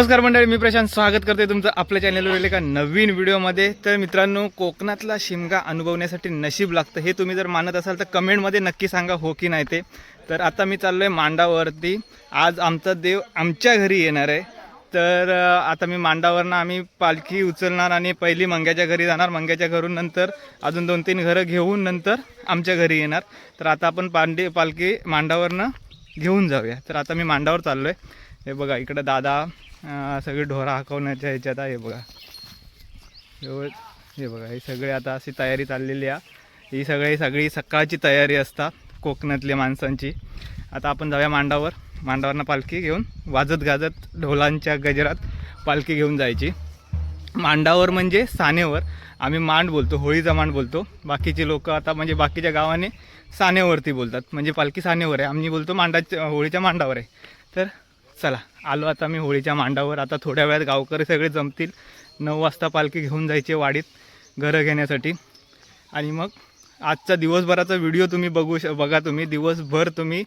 नमस्कार मंडळी मी प्रशांत. स्वागत करते तुमचं आपल्या चॅनलवर एका नवीन व्हिडिओमध्ये. तर मित्रांनो कोकणातला शिमगा अनुभवण्यासाठी नशीब लागतं हे तुम्ही जर मानत असाल तर कमेंटमध्ये नक्की सांगा हो की नाही ते. तर आता मी चाललो आहे मांडावरती. आज आमचा देव आमच्या घरी येणार आहे. तर आता मी मांडावरनं आम्ही पालखी उचलणार आणि पहिली मंग्याच्या घरी जाणार. मंग्याच्या घरून नंतर अजून दोन तीन घरं घेऊन नंतर आमच्या घरी येणार. तर आता आपण पांडे पालखी मांडावरनं घेऊन जाऊया. तर आता मी मांडावर चाललो आहे हे बघा इकडं दादा सगळी ढोरा हाकवण्याच्या ह्याच्यात आहे हे बघा. एवढं हे बघा हे सगळे आता अशी तयारी चाललेली आहे. ही सगळी सगळी सकाळची तयारी असतात कोकणातल्या माणसांची. आता आपण जाऊया मांडावर. मांडावरनं पालखी घेऊन वाजत गाजत ढोलांच्या गजरात पालखी घेऊन जायची. मांडावर म्हणजे सानेवर. आम्ही मांड बोलतो होळीचा मांड बोलतो. बाकीचे लोक आता म्हणजे बाकीच्या गावाने सानेवरती बोलतात. म्हणजे पालखी सानेवर आहे. आम्ही बोलतो मांडाच्या होळीच्या मांडावर आहे. तर चला आलो आता मी होळीच्या मांडावर. आता थोड्या वेळात गावकरी सगळे जमतील. नऊ वाजता पालखी घेऊन जायचे वाडीत घरं घेण्यासाठी. आणि मग आजचा दिवसभराचा व्हिडिओ तुम्ही बघू श बघा तुम्ही. दिवसभर तुम्ही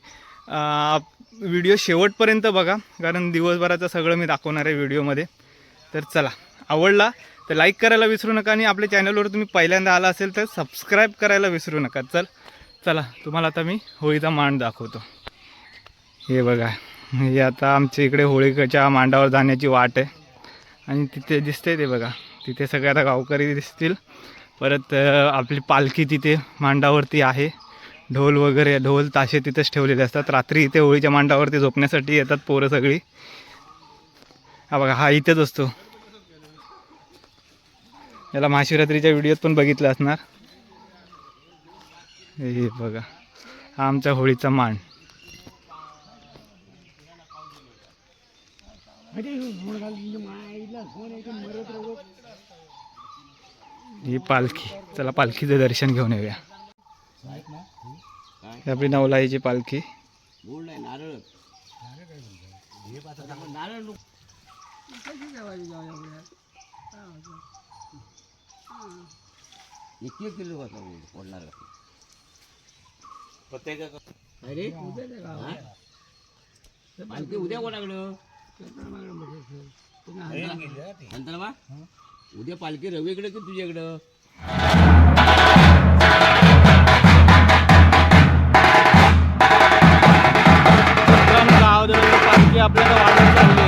व्हिडिओ शेवटपर्यंत बघा. कारण दिवसभराचं सगळं मी दाखवणार आहे व्हिडिओमध्ये. तर चला आवडला तर लाईक करायला विसरू नका आणि आपल्या चॅनलवर तुम्ही पहिल्यांदा आला असेल तर सबस्क्राईब करायला विसरू नका. चल चला तुम्हाला आता मी होळीचा मांड दाखवतो. हे बघा. हे आता आमच्या इकडे होळीच्या मांडावर जाण्याची वाट आहे. आणि तिथे दिसते ते बघा. तिथे सगळे आता गावकरी दिसतील. परत आपली पालखी तिथे मांडावरती आहे. ढोल वगैरे ढोल ताशे तिथेच ठेवलेले असतात. रात्री इथे होळीच्या मांडावरती झोपण्यासाठी येतात पोरं सगळी. हा बघा हा इथेच असतो. याला महाशिवरात्रीच्या व्हिडिओत पण बघितलं असणार. हे बघा हा आमचा होळीचा मांड ही पालखी. चला पालखीचं दर्शन घेऊन येऊया. ही आपली नवलाईची पालखी. गोड नारळ नारळ किलो होता पडणार अरे पालखी उद्या कोणाकडं? नंतर मा उद्या पालखी रवीकडे की तुझ्याकडं मित्रांनो, पालखी आपल्याला वाढत चालली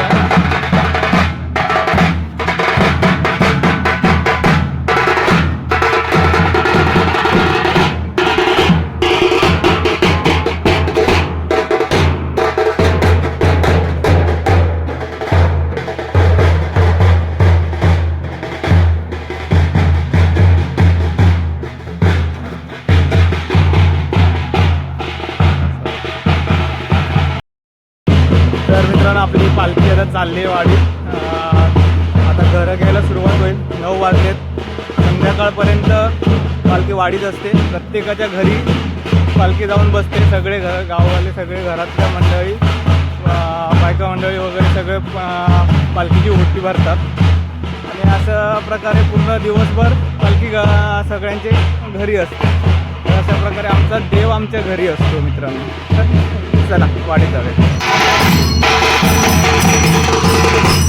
आता चालली आहे वाडीत आता घरं घ्यायला सुरुवात होईल. नऊ वाजलेत. संध्याकाळपर्यंत पालखी वाडीत असते. प्रत्येकाच्या घरी पालखी जाऊन बसते. सगळे घर गाववाले सगळे घरातल्या मंडळी बायका मंडळी वगैरे सगळे पालखीची ओटी भरतात. आणि अशा प्रकारे पूर्ण दिवसभर पालखी ग- सगळ्यांचे घरी असते. अशा प्रकारे आमचा देव आमच्या घरी असतो मित्रांनो. चला वाडीत जाऊया. Thank you.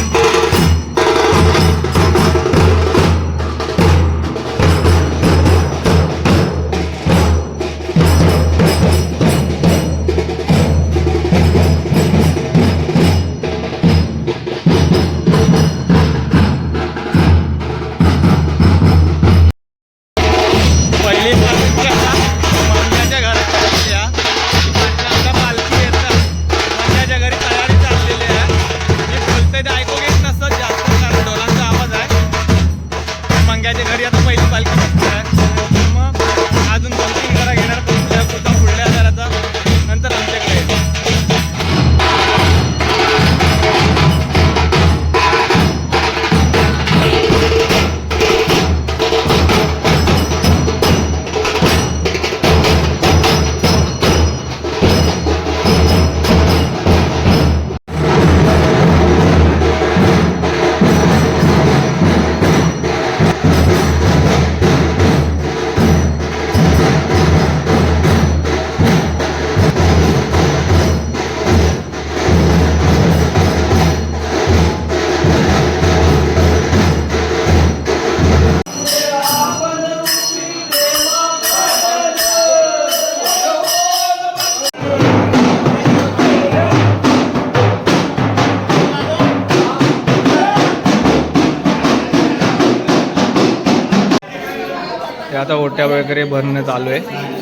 आता वगैरे भरणं चालू आहे.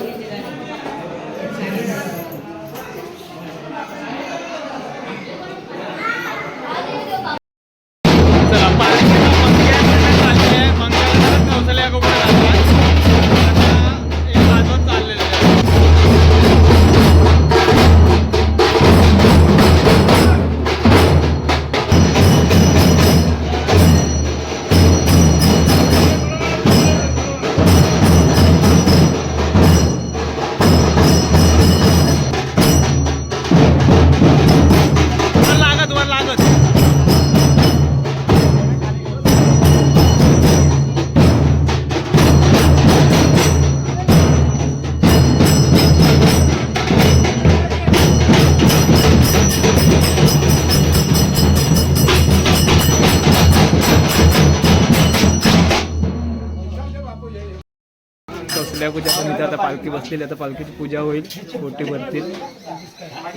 बसलेली आता पालखीची पूजा होईल छोटी भरतील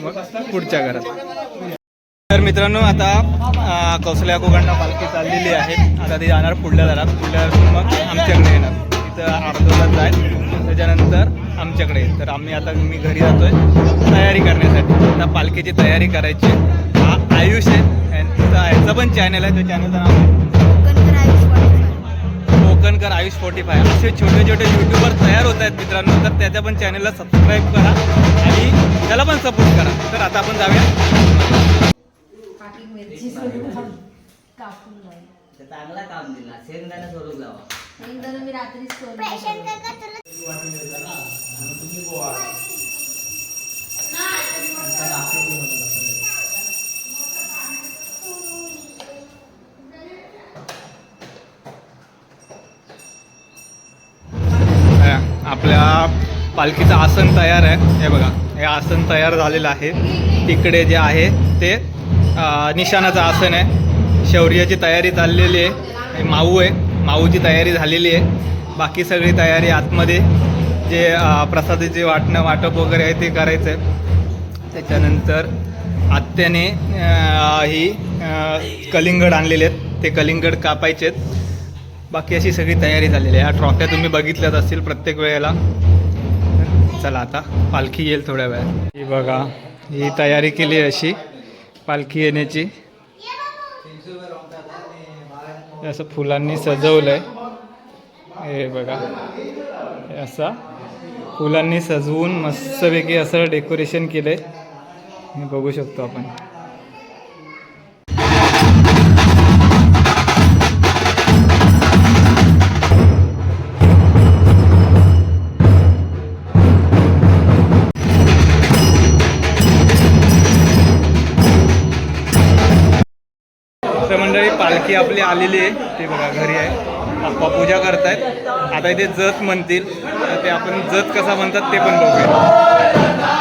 मग पुढच्या घरात. तर मित्रांनो आता कौशल्या कोकणला पालखी चाललेली आहे. आता ती जाणार पुढल्या दारात पुढल्या दारातून मग आमच्याकडे येणार. तिथं अर्धोलाच जाईल. त्याच्यानंतर आमच्याकडे तर आम्ही आता मी घरी जातोय तयारी करण्यासाठी. आता पालखीची तयारी करायची. हा आयुष आहे. यांचा ह्याचं पण चॅनल आहे. त्या चॅनलचं नाव कोकणकर आयुष फोर्टी फाय असे छोटे छोटे युट्यूबर तयार होत आहेत मित्रांनो तर त्याच्या पण चॅनलला सबस्क्राईब करा आणि त्याला पण सपोर्ट करा. तर आता आपण जाऊया. चांगला काम दिला. शेंगदाणा सोडून लावा मी रात्री हे आपल्या पालखीचं आसन तयार आहे. हे बघा हे आसन तयार झालेलं आहे. तिकडे जे आहे ते निशाणाचं आसन आहे. शौर्याची तयारी चाललेली आहे. माऊ आहे. माऊची तयारी झालेली आहे. बाकी सगळी तयारी आतमध्ये जे प्रसादाचे वाटणं वाटप वगैरे आहे ते करायचं आहे. त्याच्यानंतर आत्याने ही कलिंगड आणलेले आहेत. ते कलिंगड कापायचे आहेत. बाकी अशी सगळी तयारी झालेली आहे. ह्या ट्रॉफ्या तुम्ही बघितल्याच असतील प्रत्येक वेळेला. चला आता पालखी येईल थोड्या वेळात. ही बघा ही तयारी केली अशी पालखी येण्याची. असं फुलांनी सजवलं आहे हे बघा असं असा फुलांनी सजवून मस्तपैकी असं डेकोरेशन केलं आहे बघू शकतो आपण. मंडळी पालखी आपली आलेली आहे. ते बघा घरी आहे. आप्पा पूजा करतायत. आता इथे जत म्हणतील. तर ते आपण जत कसा म्हणतात ते पण बघूया.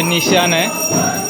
हे निशान आहे.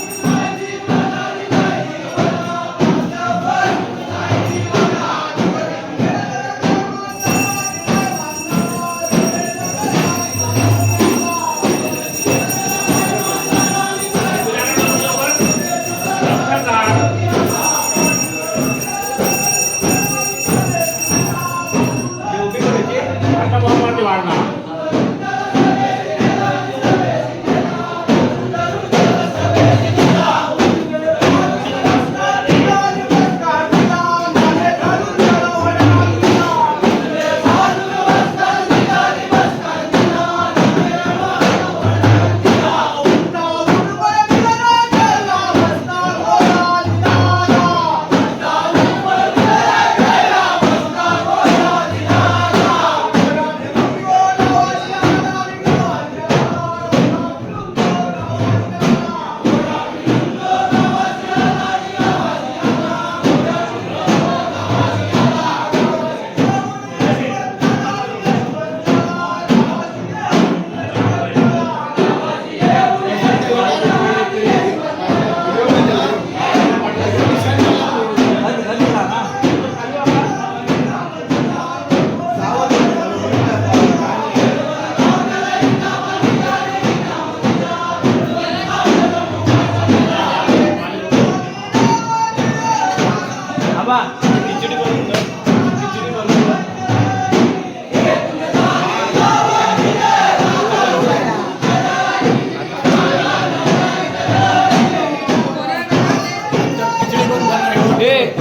चांगला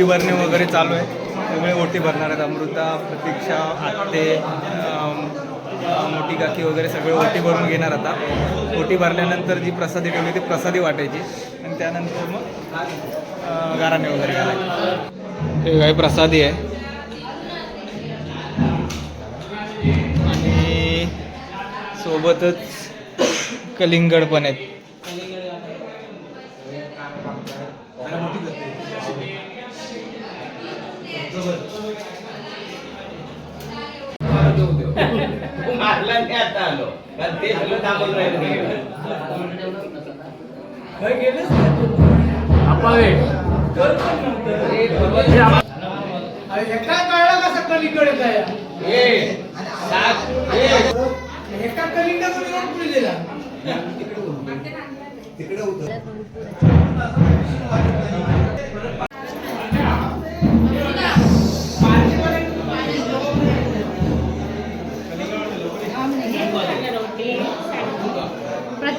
ओटी भरणे वगैरे चालू आहे. सगळे ओटी भरणार आहेत. अमृता प्रतीक्षा आत्ते मोठी काकी वगैरे सगळे ओटी भरून घेणार आता. ओटी भरल्यानंतर जी प्रसादी ठेवली ती प्रसादी वाटायची. आणि त्यानंतर मग गाराणे वगैरे घालायचे. हे काही प्रसादी आहे. आणि सोबतच कलिंगड पण आहेत मारला नाही आता आलो कारण ते सगळं थांबून राहिलं एका कळला कसं कलीकडे काय ए, सात, ए. एका पुढे दिला यांना बारा घरांना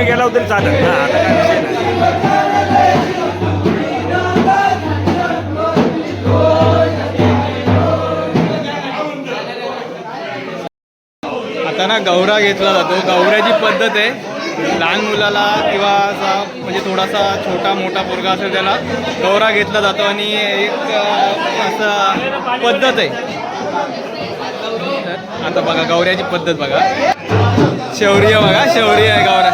आता गेला होतो चालत आता काय विषय नाही. ना गौरा घेतला जातो. गौऱ्याची पद्धत आहे. लहान मुलाला किंवा असा म्हणजे थोडासा छोटा मोठा पोरगा असेल त्याला गौरा घेतला जातो आणि एक असं पद्धत आहे. तर आता बघा गौऱ्याची पद्धत बघा. शौर्य बघा शौर्य आहे गौऱ्या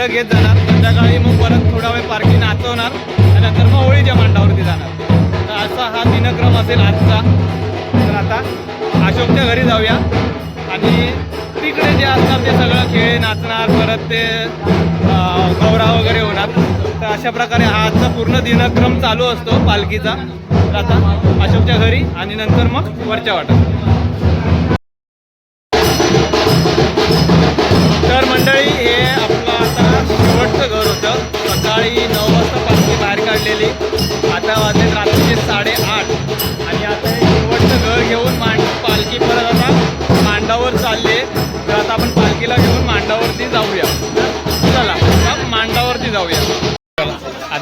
घरं घेत जाणार. संध्याकाळी मग परत थोडा वेळ पार्किंग नाचवणार आणि नंतर मग होळीच्या मांडावरती जाणार. तर असा हा दिनक्रम असेल आजचा. तर आता अशोकच्या घरी जाऊया. आणि तिकडे जे असणार ते सगळं खेळ नाचणार परत ते गौरा वगैरे होणार. तर अशा प्रकारे हा आजचा पूर्ण दिनक्रम चालू असतो पालखीचा. तर आता अशोकच्या घरी आणि नंतर मग वरच्या वाटत. तर मंडळी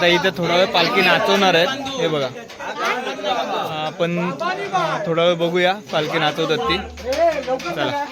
इथं थोडा वेळ पालखी नाचवणार आहेत. हे बघा. आपण थोडा वेळ बघूया पालखी नाचवतात ती. चला.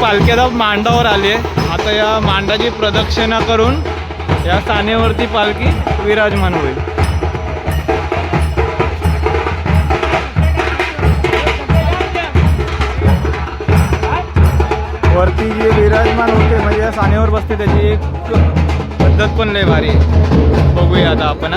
पालखी आता मांडावर आली आहे. आता या मांडाची प्रदक्षिणा करून या स्थानेवरती पालखी विराजमान होईल. वरती जे विराजमान होते म्हणजे या सानेवर बसते त्याची एक पद्धत पण लय भारी आहे. बघूया आता आपण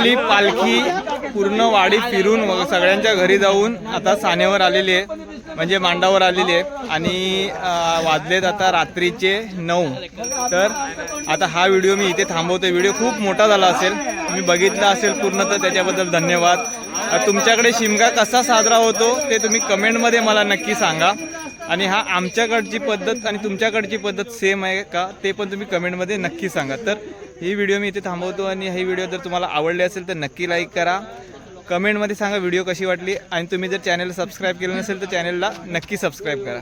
आपली पालखी पूर्ण वाडी फिरून मग सगळ्यांच्या घरी जाऊन आता सानेवर आलेली आहे. म्हणजे मांडावर आलेली आहे. आणि वाजलेत आता रात्रीचे नऊ. तर आता हा व्हिडिओ मी इथे थांबवतो व्हिडिओ खूप मोठा झाला असेल. तुम्ही बघितला असेल पूर्ण तर त्याच्याबद्दल धन्यवाद. तुमच्याकडे शिमगा कसा साजरा होतो ते तुम्ही कमेंटमध्ये मला नक्की सांगा. आणि हा आमच्याकडची पद्धत आणि तुमच्याकडची पद्धत सेम आहे का ते पण तुम्ही कमेंटमध्ये नक्की सांगा. तर ही व्हिडिओ मी इथे थांबवतो आणि ही व्हिडिओ जर तुम्हाला आवडली असेल तर नक्की लाईक करा. कमेंटमध्ये सांगा व्हिडिओ कशी वाटली आणि तुम्ही जर चॅनल सबस्क्राईब केलं नसेल तर चॅनलला नक्की सबस्क्राईब करा.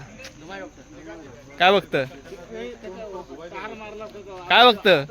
काय बघतं? काय बघतं?